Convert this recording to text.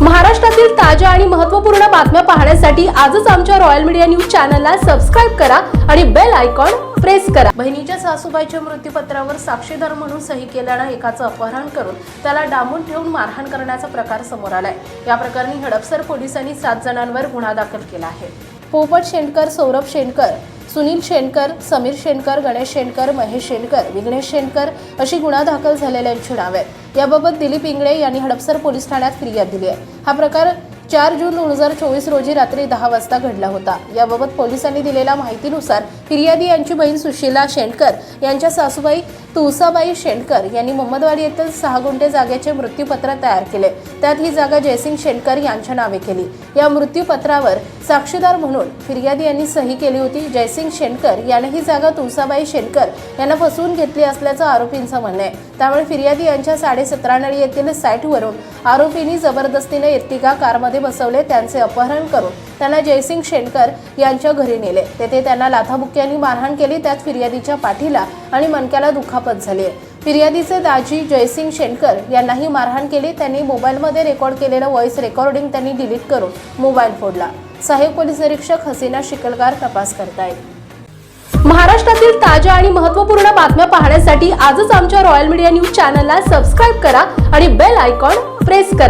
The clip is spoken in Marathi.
महाराष्ट्रातील ताज्या आणि महत्त्वपूर्ण बातम्या पाहण्यासाठी आजच आमच्या रॉयल मीडिया न्यूज चॅनलला सबस्क्राईब करा आणि बेल आयकॉन प्रेस करा. बहिणीच्या सासूबाईच्या मृत्यूपत्रावर साक्षीदार म्हणून सही केल्यानं एकाचं अपहरण करून त्याला डांबून ठेवून मारहाण करण्याचा प्रकार समोर आलाय. या प्रकरणी हडपसर पोलिसांनी सात जणांवर गुन्हा दाखल केला आहे. पोपट शेंडकर सौरभ शेंडकर सुनील शेणकर समीर शेणकर गणेश शेणकर महेश शेणकर विघ्नेश शेणकर अशी गुन्हा दाखल झालेल्यांची नावे. आहेत याबाबत दिलीप इंगळे यांनी हडपसर पोलीस ठाण्यात फिर्याद दिली आहे. हा प्रकार चार जून दोन हजार चोवीस रोजी रात्री दहा वाजता घडला होता. याबाबत पोलिसांनी दिलेल्या माहितीनुसार फिर्यादी यांची बहीण सुशीला शेंडकर यांच्या सासूबाई तुळसाबाई शेंडकर यांनी मोहम्मदवाडी येथील सहा गुंठे जागेचे मृत्यूपत्र तयार केले. त्यात ही जागा जयसिंग शेंडकर यांच्या नावे केली. या मृत्यूपत्रावर साक्षीदार म्हणून फिर्यादी यांनी सही केली होती. जयसिंग शेंडकर याने ही जागा तुळसाबाई शेंडकर यांना फसवून घेतली असल्याचं आरोपींचं म्हणणं आहे. त्यामुळे फिर्यादी यांच्या साडेसतरा नळी येथील साईटवरून आरोपींनी जबरदस्तीने एर्टिगा कारमध्ये बसवले त्यांचे अपहरण करून त्यांना जयसिंग शेंडकर यांच्या घरी नेले. तेथे त्यांना लाथाबुक्क्यांनी मारहाण केली त्यात फिर्यादीच्या पाठीला आणि मणक्याला दुखापत झाली आहे. फिर्यादीचे दाजी जयसिंग शेंडकर यांनाही मारहाण केली. त्यांनी मोबाईलमध्ये रेकॉर्ड केलेलं व्हॉइस रेकॉर्डिंग त्यांनी डिलीट करून मोबाईल फोडला. सहाय्यक पोलीस निरीक्षक हसीना शिकलगार तपास करतायत. महाराष्ट्रातील ताज्या आणि महत्त्वपूर्ण बातम्या पाहण्यासाठी आजच आमच्या रॉयल मीडिया न्यूज चॅनलला सबस्क्राईब करा आणि बेल आयकॉन प्रेस करा.